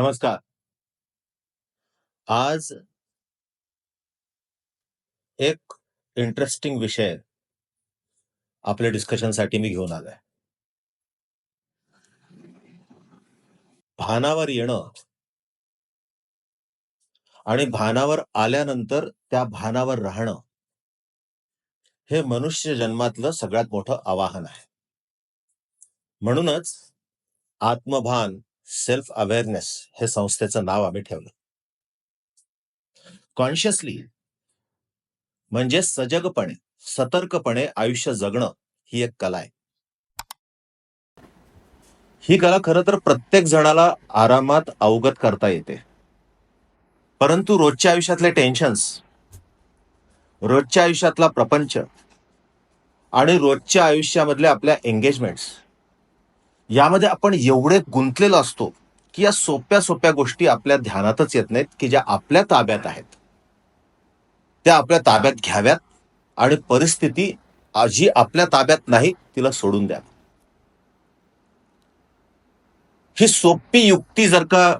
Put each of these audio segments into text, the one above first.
नमस्कार. आज एक इंटरेस्टिंग विषय आपल्या डिस्कशनसाठी मी घेऊन आलोय. भानावर येणं आणि भानावर आल्यानंतर त्या भानावर राहणं हे मनुष्य जन्मातलं सगळ्यात मोठं आवाहन आहे. म्हणूनच आत्मभान सेल्फ अवेअरनेस हे संस्थेचं नाव आम्ही ठेवलं. कॉन्शियसली म्हणजे सजगपणे सतर्कपणे आयुष्य जगणं ही एक कला आहे. ही कला खरं तर प्रत्येक जणाला आरामात अवगत करता येते. परंतु रोजच्या आयुष्यातले टेन्शन्स रोजच्या आयुष्यातला प्रपंच आणि रोजच्या आयुष्यामधल्या आपल्या एंगेजमेंट्स यामध्ये आपण एवढे गुंतलेलो असतो की या सोप्या सोप्या गोष्टी आपल्या ध्यानातच येत नाहीत की ज्या आपल्या ताब्यात आहेत. त्या आपल्या ताब्यात घ्याव्यात आणि परिस्थिती जी आपल्या ताब्यात नाही तिला सोडून द्या ही सोपी युक्ती जर का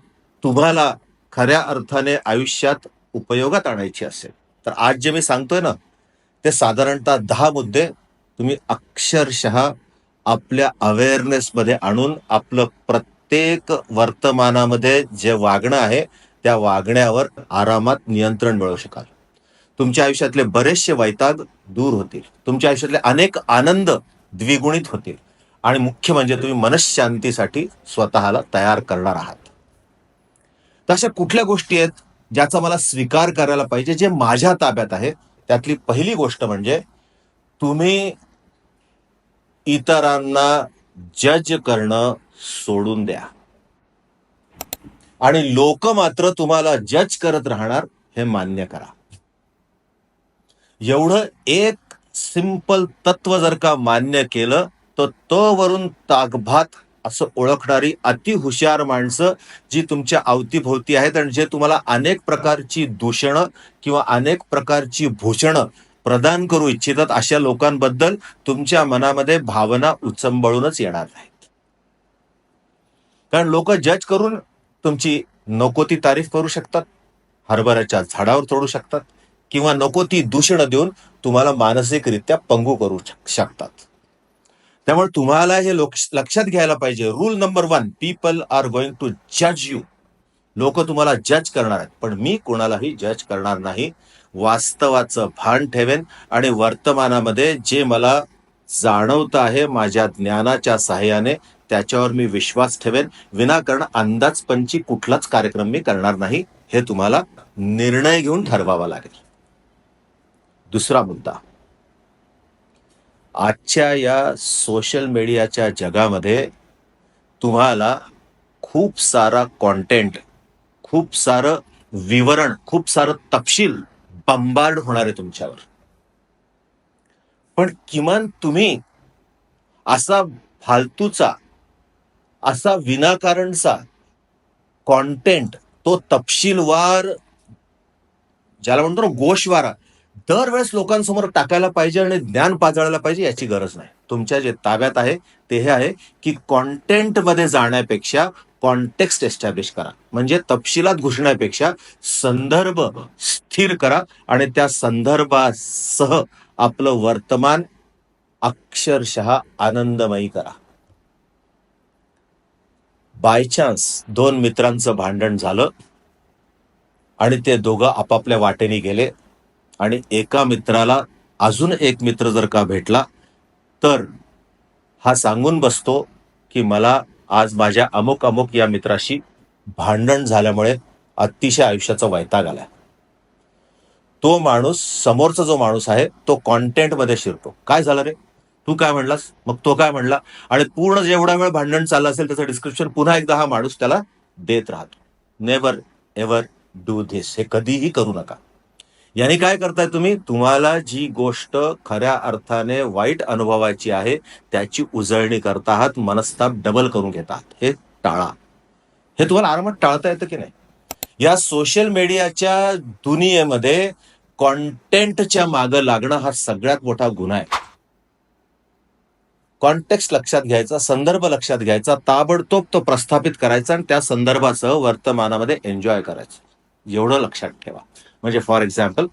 तुम्हाला खऱ्या अर्थाने आयुष्यात उपयोगात आणायची असेल तर आज जे मी सांगतोय ना ते साधारणतः दहा मुद्दे तुम्ही अक्षरशः आपल्या अवेअरनेस मध्ये आणून आपलं प्रत्येक वर्तमानामध्ये जे वागणं आहे त्या वागण्यावर आरामात नियंत्रण मिळवू शकाल. तुमच्या आयुष्यातले बरेचसे वैताग दूर होतील. तुमच्या आयुष्यातले अनेक आनंद द्विगुणित होतील. आणि मुख्य म्हणजे तुम्ही मनशांतीसाठी स्वतःला तयार करणार आहात. तर अशा कुठल्या गोष्टी आहेत ज्याचा मला स्वीकार करायला पाहिजे जे माझ्या ताब्यात आहे? त्यातली पहिली गोष्ट म्हणजे तुम्ही इतरांना जज करणं सोडून द्या. आणि लोक मात्र तुम्हाला जज करत राहणार हे मान्य करा. एवढं एक सिंपल तत्व जर का मान्य केलं तर तो वरून ताकभात असं ओळखणारी अति हुशार माणसं जी तुमच्या अवतीभोवती आहेत आणि जे तुम्हाला अनेक प्रकारची दूषणं किंवा अनेक प्रकारची भूषणं प्रदान करू इच्छितात अशा लोकांबद्दल तुमच्या मनामध्ये भावना उचंबळूनच येणार नाहीत. कारण लोक जज करून तुमची नको ती तारीफ करू शकतात हरभऱ्याच्या झाडावर तोडू शकतात किंवा नको ती दूषणं देऊन तुम्हाला मानसिकरित्या पंगू करू शकतात. त्यामुळे तुम्हाला हे लक्षात घ्यायला पाहिजे rule number one people are going to जज यू लोक तुम्हाला जज करणार आहेत पण मी कोणालाही जज करणार नाही. वास्तवाचं भान ठेवेन आणि वर्तमानामध्ये जे मला जाणवतं आहे माझ्या ज्ञानाच्या सहाय्याने त्याच्यावर मी विश्वास ठेवेन. विनाकारण अंदाजपंची कुठलाच कार्यक्रम मी करणार नाही हे तुम्हाला निर्णय घेऊन ठरवावा लागेल. दुसरा मुद्दा. आजच्या या सोशल मीडियाच्या जगामध्ये तुम्हाला खूप सारा कॉन्टेंट खूप सारं विवरण खूप सारं तपशील बंबार्ड होणार आहे तुमच्यावर. पण किमान तुम्ही असा फालतूचा असा विनाकारणचा कॉन्टेंट तो तपशीलवार ज्याला म्हणतो ना गोशवारा दरवेळेस लोकांसमोर टाकायला पाहिजे आणि ज्ञान पाजळायला पाहिजे याची गरज नाही. तुमच्या जे ताब्यात आहे ते हे आहे की कॉन्टेंटमध्ये जाण्यापेक्षा कॉन्टेक्स्ट एस्टॅब्लिश करा. म्हणजे तपशिलात घुसण्यापेक्षा संदर्भ स्थिर करा आणि त्या संदर्भासह आपलं वर्तमान अक्षरशः आनंदमयी करा. बाय चान्स दोन मित्रांचं भांडण झालं आणि ते दोघं आपापल्या वाटेने गेले आणि एका मित्राला अजून एक मित्र जर का भेटला तर हा सांगून बसतो की मला आज माझ्या अमुक अमुक या मित्राशी भांडण झाल्यामुळे अतिशय आयुष्याचा वैताग आलाय. तो माणूस समोरचा जो माणूस आहे तो कॉन्टेंटमध्ये शिरतो. काय झालं रे? तू काय म्हणलास? मग तो काय म्हणला? आणि पूर्ण जेवढा वेळ भांडण चाललं असेल त्याचं डिस्क्रिप्शन पुन्हा एकदा हा माणूस त्याला देत राहतो. नेवर एव्हर डू धिस हे कधीही करू नका. याने काय करताय तुम्ही? तुम्हाला जी गोष्ट खऱ्या अर्थाने वाईट अनुभवाची आहे त्याची उजळणी करत आहात मनस्ताप डबल करून घेत आहात. हे टाळा. हे तुम्हाला आरामात टाळता येतं की नाही? या सोशल मीडियाच्या दुनियेमध्ये कॉन्टेंटच्या मागं लागणं हा सगळ्यात मोठा गुन्हा आहे. कॉन्टेक्स्ट लक्षात घ्यायचा संदर्भ लक्षात घ्यायचा ताबडतोब तो प्रस्थापित करायचा आणि त्या संदर्भासह वर्तमानामध्ये एन्जॉय करायचं. एवढं लक्षात ठेवा. म्हणजे फॉर एक्झाम्पल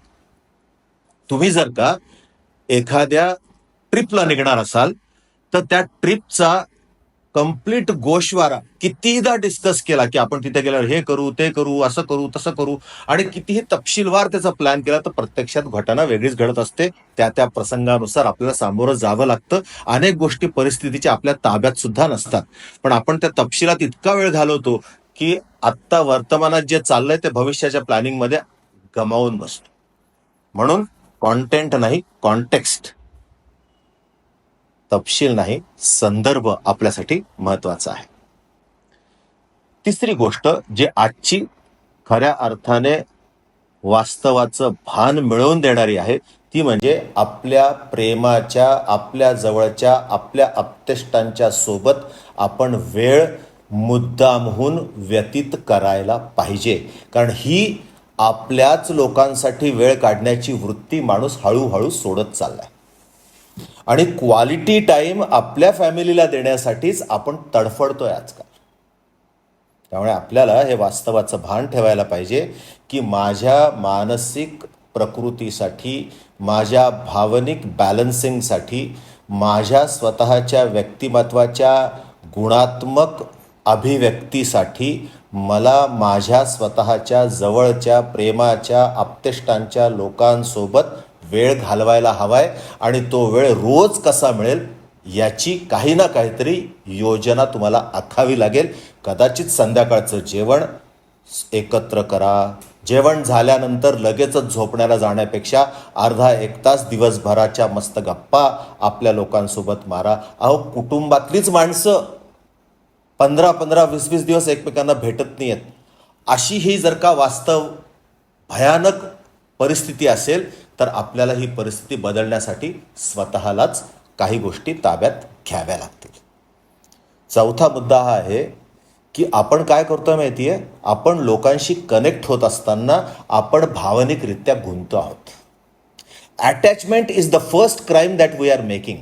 तुम्ही जर का एखाद्या ट्रिपला निघणार असाल तर त्या ट्रिपचा कंप्लीट गोशवारा कितीदा डिस्कस केला की आपण तिथे गेल्यावर हे करू ते करू असं करू तसं करू आणि कितीही तपशीलवार त्याचा प्लॅन केला तर प्रत्यक्षात घटना वेगळीच घडत असते. त्या त्या प्रसंगानुसार आपल्याला सामोरं जावं लागतं. अनेक गोष्टी परिस्थितीच्या आपल्या ताब्यात सुद्धा नसतात. पण आपण त्या तपशिलात इतका वेळ घालवतो की आत्ता वर्तमानात जे चाललंय ते भविष्याच्या प्लॅनिंगमध्ये गमावून बसतो. म्हणून कॉन्टेंट नाही कॉन्टेक्स्ट तपशील नाही संदर्भ आपल्यासाठी महत्त्वाचा आहे. तिसरी गोष्ट जी आजची खऱ्या अर्थाने वास्तवाचं भान मिळवून देणारी आहे ती म्हणजे आपल्या प्रेमाच्या आपल्या जवळच्या आपल्या अपतेष्टांच्या सोबत आपण वेळ मुद्दामहून व्यतीत करायला पाहिजे. कारण ही आपल्याच लोकांसाठी वेळ काढण्याची वृत्ती माणूस हळूहळू सोडत चाललाय. आणि क्वालिटी टाइम आपल्या फॅमिलीला देण्यासाठीच आपण तडफडतोय आजकाल. त्यामुळे आपल्याला हे वास्तवाचं भान ठेवायला पाहिजे की माझ्या मानसिक प्रकृतीसाठी माझ्या भावनिक बॅलन्सिंगसाठी माझ्या स्वतःच्या व्यक्तिमत्वाच्या गुणात्मक अभिव्यक्तीसाठी मला माझ्या स्वतःच्या जवळच्या प्रेमाच्या आप्तेष्टांच्या लोकांसोबत वेळ घालवायला हवाय आणि तो वेळ रोज कसा मिळेल याची काही ना काहीतरी योजना तुम्हाला आखावी लागेल. कदाचित संध्याकाळचं जेवण एकत्र करा. जेवण झाल्यानंतर लगेचच झोपण्याला जाण्यापेक्षा अर्धा एक तास दिवसभराच्या मस्त गप्पा आपल्या लोकांसोबत मारा. अहो कुटुंबातलीच माणसं पंधरा पंधरा वीस वीस दिवस एकमेकांना भेटत नाही आहेत अशी ही जर का वास्तव भयानक परिस्थिती असेल तर आपल्याला ही परिस्थिती बदलण्यासाठी स्वतःलाच काही गोष्टी ताब्यात घ्याव्या लागतील. चौथा मुद्दा हा आहे की आपण काय करतो माहिती आहे आपण लोकांशी कनेक्ट होत असताना आपण भावनिकरित्या गुंततो आहोत. Attachment is the first crime that we are making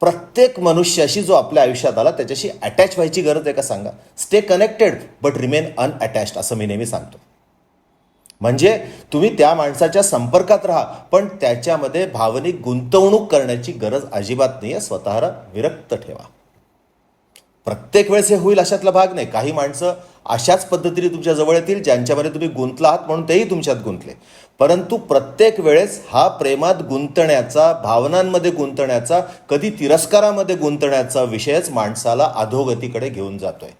प्रत्येक मनुष्याशी जो आपल्या आयुष्यात आला त्याच्याशी अटॅच व्हायची गरज आहे का सांगा? Stay connected but remain unattached असं मी नेहमी सांगतो. म्हणजे तुम्ही त्या माणसाच्या संपर्कात राहा पण त्याच्यामध्ये भावनिक गुंतवणूक करण्याची गरज अजिबात नाही आहे स्वतःला विरक्त ठेवा. प्रत्येक वेळेस हे होईल अशातला भाग नाही. काही माणसं अशाच पद्धतीने तुमच्या जवळ येतील ज्यांच्यामध्ये तुम्ही गुंतला आहात म्हणून तेही तुमच्यात गुंतले. परंतु प्रत्येक वेळेस हा प्रेमात गुंतण्याचा भावनांमध्ये गुंतण्याचा कधी तिरस्कारामध्ये गुंतण्याचा विषयच माणसाला अधोगतीकडे घेऊन जातोय.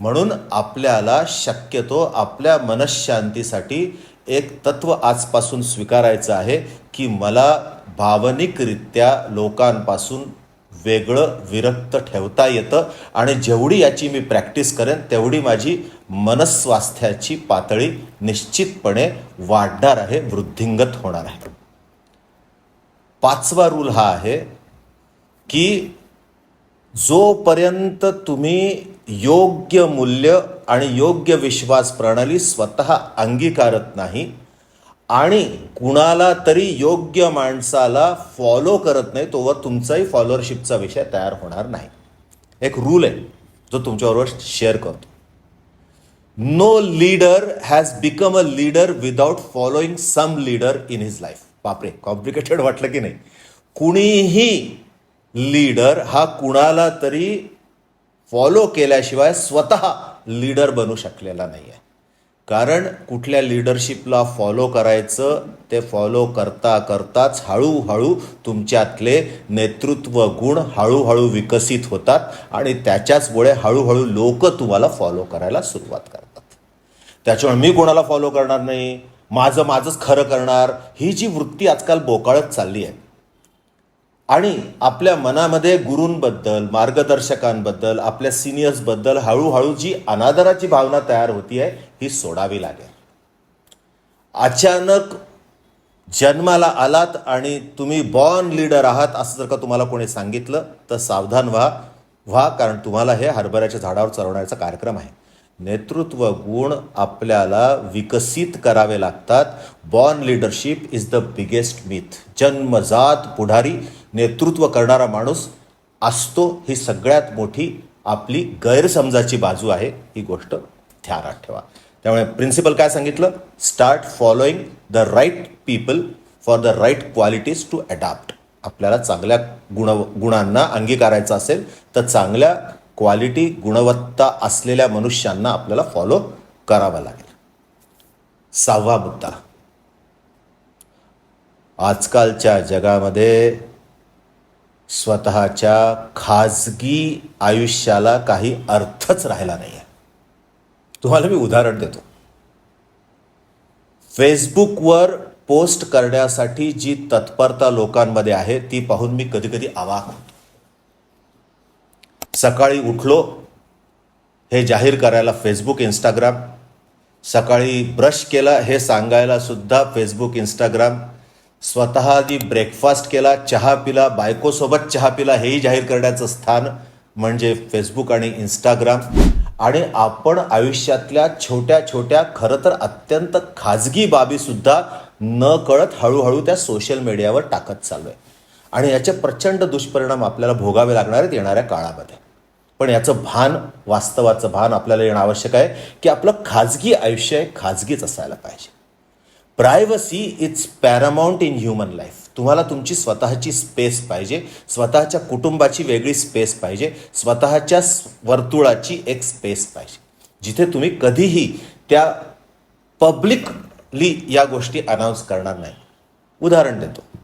म्हणून आपल्याला शक्यतो आपल्या मनशांतीसाठी एक तत्व आजपासून स्वीकारायचं आहे की मला भावनिकरित्या लोकांपासून वेगळं विरक्त ठेवता येतं आणि जेवढी याची मी प्रॅक्टिस करेन तेवढी माझी मनस्वास्थ्याची पातळी निश्चितपणे वाढणार आहे वृद्धिंगत होणार आहे. पाचवा रूल हा आहे की जोपर्यंत तुम्ही योग्य मूल्य आणि योग्य विश्वास प्रणाली स्वतः अंगीकारत नाही आणि कुणाला तरी योग्य माणसाला फॉलो करत नाही तोवर तुमचाही फॉलोअरशिपचा विषय तयार होणार नाही. एक रूल आहे जो तुमच्याबरोबर शेअर करतो. No leader has become a leader without following some leader in his life बापरे कॉम्प्लिकेटेड वाटलं की नाही. कुणीही लीडर हा कुणाला तरी फॉलो केल्याशिवाय स्वतः लीडर बनू शकलेला नाही आहे कारण कुठल्या लिडरशिपला फॉलो करायचं ते फॉलो करता करताच हळूहळू तुमच्यातले नेतृत्व गुण हळूहळू विकसित होतात आणि त्याच्याचमुळे हळूहळू लोक तुम्हाला फॉलो करायला सुरुवात करतात. त्याच्यामुळे मी कोणाला फॉलो करणार नाही? माझं माझंच खरं करणार. ही जी वृत्ती आजकाल बोकाळत चालली आहे आणि आपल्या मनामध्ये गुरूंबद्दल मार्गदर्शकांबद्दल आपल्या सिनियर्सबद्दल हळूहळू जी अनादराची भावना तयार होती आहे ही सोडावी लागेल. अचानक जन्माला आलात आणि तुम्ही बॉर्न लीडर आहात असं जर का तुम्हाला कोणी सांगितलं तर सावधान व्हा. व्हा कारण तुम्हाला हे हरभऱ्याच्या झाडावर चढवण्याचा कार्यक्रम आहे. नेतृत्व गुण आपल्याला विकसित करावे लागतात. Born leadership is the biggest myth जन्मजात पुढारी नेतृत्व करणारा माणूस असतो ही सगळ्यात मोठी आपली गैरसमजाची बाजू आहे. ही गोष्ट ध्यानात ठेवा. त्यामुळे प्रिन्सिपल काय सांगितलं? Start following the right people for the right qualities to adapt आपल्याला चांगल्या गुण गुणांना अंगीकारायचं असेल तर चांगल्या क्वालिटी गुणवत्ता असलेल्या मनुष्यांना आपल्याला फॉलो करावा लागेल. सहावा मुद्दा. आजकालच्या जगामध्ये स्वतःच्या खाजगी आयुष्याला काही अर्थच राहिला नाही आहे तुम्हाला मी उदाहरण देतो. फेसबुकवर पोस्ट करण्यासाठी जी तत्परता लोकांमध्ये आहे ती पाहून मी कधीकधी आवाक होतो. सकाळी उठलो हे जाहीर करायला फेसबुक इंस्टाग्राम सकाळी ब्रश केला हे सांगायला सुद्धा फेसबुक इंस्टाग्राम स्वतः आधी ब्रेकफास्ट केला चहा पिला बायकोसोबत चहा पिला हेही जाहीर करण्याचं स्थान म्हणजे फेसबुक आणि इंस्टाग्राम आणि आपण आयुष्यातल्या छोट्या छोट्या खरं तर अत्यंत खाजगी बाबीसुद्धा न कळत हळूहळू त्या सोशल मीडियावर टाकत चाललो आहे आणि याचे प्रचंड दुष्परिणाम आपल्याला भोगावे लागणार आहेत येणाऱ्या काळामध्ये. पण याचं भान वास्तवाचं भान आपल्याला येणं आवश्यक आहे की आपलं खाजगी आयुष्य खाजगीच असायला पाहिजे. Privacy is paramount in human life तुम्हाला तुमची स्वतःची स्पेस पाहिजे स्वतःच्या कुटुंबाची वेगळी स्पेस पाहिजे स्वतःच्या वर्तुळाची एक स्पेस पाहिजे. जिथे तुम्ही कधीही त्या पब्लिकली या गोष्टी अनाऊन्स करणार नाही. उदाहरण देतो.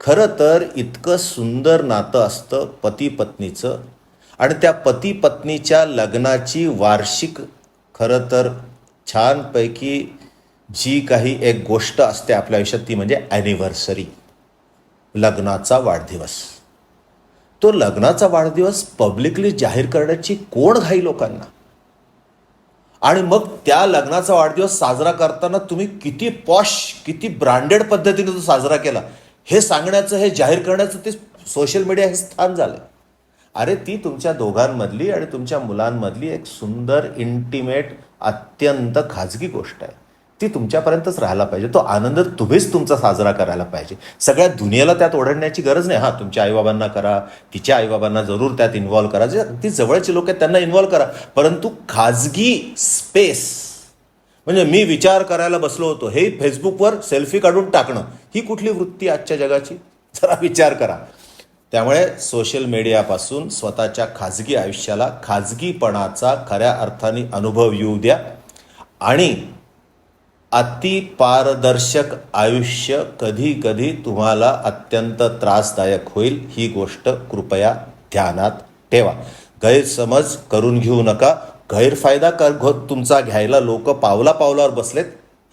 खरं तर इतकं सुंदर नातं असतं पती पत्नीचं आणि त्या पती पत्नीच्या लग्नाची वार्षिक खरं तर छानपैकी जी काही एक गोष्ट असते आपल्या आयुष्यात ती म्हणजे ॲनिव्हर्सरी लग्नाचा वाढदिवस. तो लग्नाचा वाढदिवस पब्लिकली जाहीर करण्याची कोण घाई लोकांना? आणि मग त्या लग्नाचा वाढदिवस साजरा करताना तुम्ही किती पॉश किती ब्रँडेड पद्धतीने तो साजरा केला? हे सांगण्याचं हे जाहीर करण्याचं ते सोशल मीडिया हे स्थान झालं अरे ती तुमच्या दोघांमधली आणि तुमच्या मुलांमधली एक सुंदर इंटिमेट अत्यंत खाजगी गोष्ट आहे. ती तुमच्यापर्यंतच राहायला पाहिजे. तो आनंद तुम्हीच तुमचा साजरा करायला पाहिजे. सगळ्या दुनियेला त्यात ओढण्याची गरज नाही. हां तुमच्या आईबाबांना करा तिच्या आईबाबांना जरूर त्यात इन्व्हॉल्व करा. जे अगदी जवळचे लोक आहेत त्यांना इन्व्हॉल्व करा. परंतु खाजगी स्पेस म्हणजे मी विचार करायला बसलो होतो हे फेसबुकवर सेल्फी काढून टाकणं ही कुठली वृत्ती आजच्या जगाची? जरा विचार करा. त्यामुळे सोशल मीडियापासून स्वतःच्या खाजगी आयुष्याला खाजगीपणाचा खऱ्या अर्थाने अनुभव येऊ द्या. आणि अतिपारदर्शक आयुष्य कधी कधी तुम्हाला अत्यंत त्रासदायक होईल. ही गोष्ट कृपया ध्यानात ठेवा. गैरसमज करून घेऊ नका. गैरफायदा कर घो- तुमचा घ्यायला लोक पावला पावलावर बसलेत.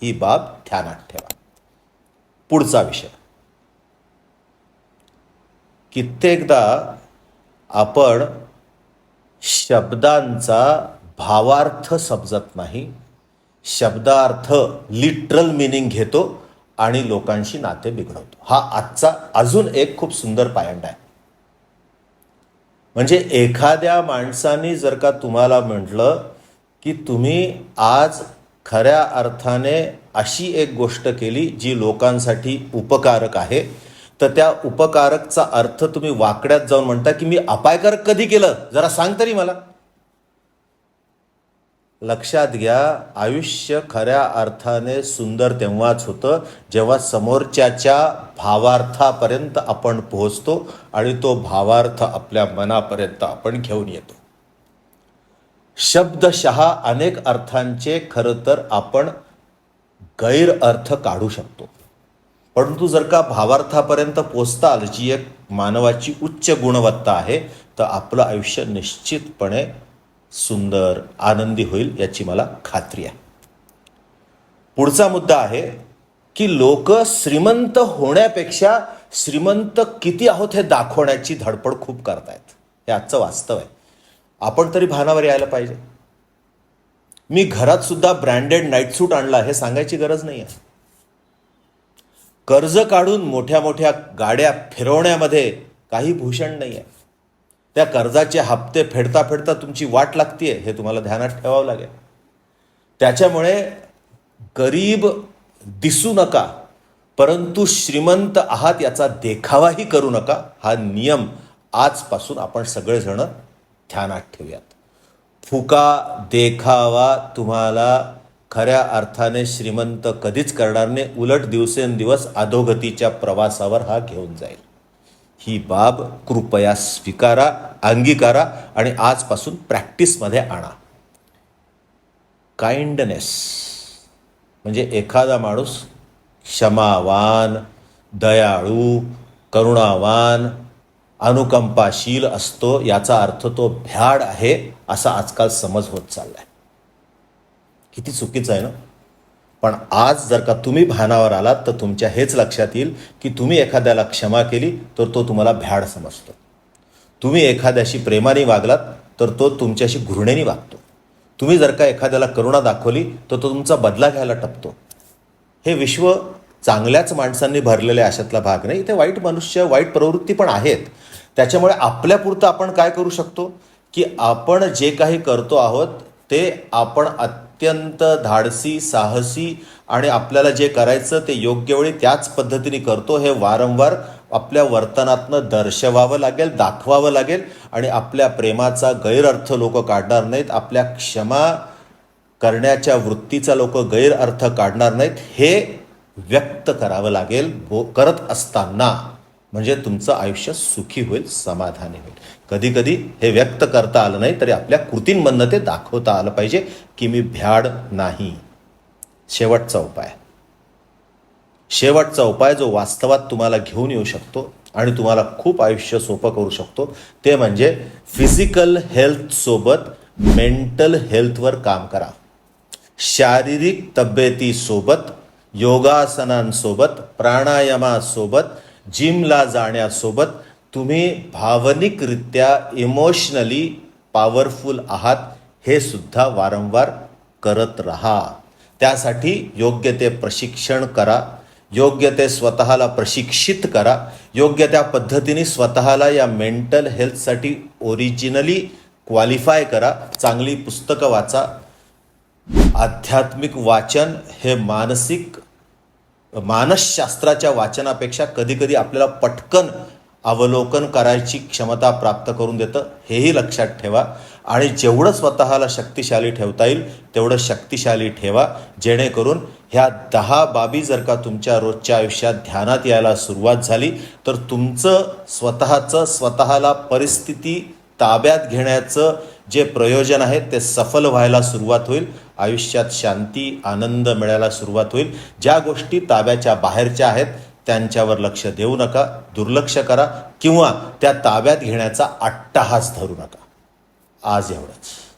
ही बाब ध्यानात ठेवा. पुढचा विषय. कित्येकदा आपण शब्दांचा भावार्थ समजत नाही. शब्दार्थ लिटरल मिनिंग घेतो आणि लोकांशी नाते बिघडवतो. हा आजचा अजून एक खूप सुंदर पायंड आहे. म्हणजे एखाद्या माणसाने जर का तुम्हाला म्हटलं की तुम्ही आज खऱ्या अर्थाने अशी एक गोष्ट केली जी लोकांसाठी उपकारक आहे तर त्या उपकारकचा अर्थ तुम्ही वाकड्यात जाऊन म्हणता की मी अपायकारक कधी केलं? जरा सांग तरी मला. लक्षात घ्या आयुष्य खऱ्या अर्थाने सुंदर तेव्हाच होतं जेव्हा समोरच्याच्या भावार्थापर्यंत आपण पोहोचतो आणि तो भावार्थ आपल्या मनापर्यंत आपण घेऊन येतो. शब्दशः अनेक अर्थांचे खरं तर आपण गैरअर्थ काढू शकतो. परंतु जर का भावार्थापर्यंत पोचताल जी एक मानवाची उच्च गुणवत्ता आहे तर आपलं आयुष्य निश्चितपणे सुंदर आनंदी होईल याची मला खात्री आहे. पुढचा मुद्दा आहे की लोक श्रीमंत होण्यापेक्षा श्रीमंत किती आहोत हे दाखवण्याची धडपड खूप करतायत. हे आजचं वास्तव आहे. आपण तरी भानावर यायला पाहिजे. मी घरात सुद्धा ब्रँडेड नाईट सूट आणला हे सांगायची गरज नाही आहे कर्ज काढून मोठ्या मोठ्या गाड्या फिरवण्यामध्ये काही भूषण नाही आहे त्या कर्जाचे हप्ते फेडता फेडता तुमची वाट लागतीये हे तुम्हाला ध्यानात ठेवावं लागेल. त्याच्यामुळे गरीब दिसू नका परंतु श्रीमंत आहात याचा देखावाही करू नका हा नियम आजपासून आपण सगळेजण ध्यानात ठेवूयात. फुका देखावा तुम्हाला खऱ्या अर्थाने श्रीमंत कधीच करणार नाही. उलट दिवसेंदिवस अधोगतीच्या प्रवासावर हा घेऊन जाईल. ही बाब कृपया स्वीकारा अंगीकारा आणि आजपासून प्रॅक्टिसमध्ये आणा. काइंडनेस म्हणजे एखादा माणूस क्षमावान दयाळू करुणावान अनुकंपाशील असतो याचा अर्थ तो भ्याड आहे असा आजकाल समज होत चाललाय. किती चुकीचं आहे ना? पण आज जर का तुम्ही भानावर आलात तर तुमच्या हेच लक्षात येईल की तुम्ही एखाद्याला क्षमा केली तर तो तुम्हाला भ्याड समजतो. तुम्ही एखाद्याशी प्रेमाने वागलात तर तो तुमच्याशी घृणेने वागतो. तुम्ही जर का एखाद्याला करुणा दाखवली तर तो तुमचा बदला घ्यायला टपतो. हे विश्व चांगल्याच माणसांनी भरलेले अशातला भाग नाही. इथे वाईट मनुष्य वाईट प्रवृत्ती पण आहेत. त्याच्यामुळे आपल्यापुरतं आपण काय करू शकतो? की आपण जे काही करतो आहोत ते आपण अत्यंत धाडसी साहसी आणि आपल्याला जे करायचं ते योग्य वेळी त्याच पद्धतीने करतो हे वारंवार आपल्या वर्तनातनं दर्शवावं लागेल दाखवावं लागेल आणि आपल्या प्रेमाचा गैरअर्थ लोक काढणार नाहीत आपल्या क्षमा करण्याच्या वृत्तीचा लोक गैरअर्थ काढणार नाहीत हे व्यक्त करावं लागेल बो करत असताना. म्हणजे तुमचं आयुष्य सुखी होईल समाधानी होईल. कधी कधी हे व्यक्त करता आलं नाही तरी आपल्या कृतींमधनं ते दाखवता आलं पाहिजे की मी भ्याड नाही. शेवटचा उपाय. शेवटचा उपाय जो वास्तवात तुम्हाला घेऊन येऊ शकतो आणि तुम्हाला खूप आयुष्य सोपं करू शकतो ते म्हणजे फिजिकल हेल्थसोबत मेंटल हेल्थवर काम करा. शारीरिक तब्येतीसोबत योगासनांसोबत प्राणायामासोबत जिमला जाण्यासोबत तुम्ही भावनिकरित्या इमोशनली पॉवरफुल आहात हे सुद्धा वारंवार करत राहा. त्यासाठी योग्य ते प्रशिक्षण करा योग्य ते स्वतःला प्रशिक्षित करा योग्य त्या पद्धतीने स्वतःला या मेंटल हेल्थसाठी ओरिजिनली क्वालिफाय करा. चांगली पुस्तकं वाचा. आध्यात्मिक वाचन हे मानसिक मानसशास्त्राच्या वाचनापेक्षा कधीकधी आपल्याला पटकन अवलोकन करायची क्षमता प्राप्त करून देतं हेही लक्षात ठेवा. आणि जेवढं स्वतःला शक्तिशाली ठेवता येईल तेवढं शक्तिशाली ठेवा. जेणेकरून ह्या दहा बाबी जर का तुमच्या रोजच्या आयुष्यात ध्यानात यायला सुरुवात झाली तर तुमचं स्वतःचं स्वतःला परिस्थिती ताब्यात घेण्याचं जे प्रयोजन आहे ते सफल व्हायला सुरुवात होईल. आयुष्यात शांती आनंद मिळायला सुरुवात होईल. ज्या गोष्टी ताब्याच्या बाहेरच्या आहेत त्यांच्यावर लक्ष देऊ नका दुर्लक्ष करा किंवा त्या ताब्यात घेण्याचा अट्टाहास धरू नका. आज एवढंच.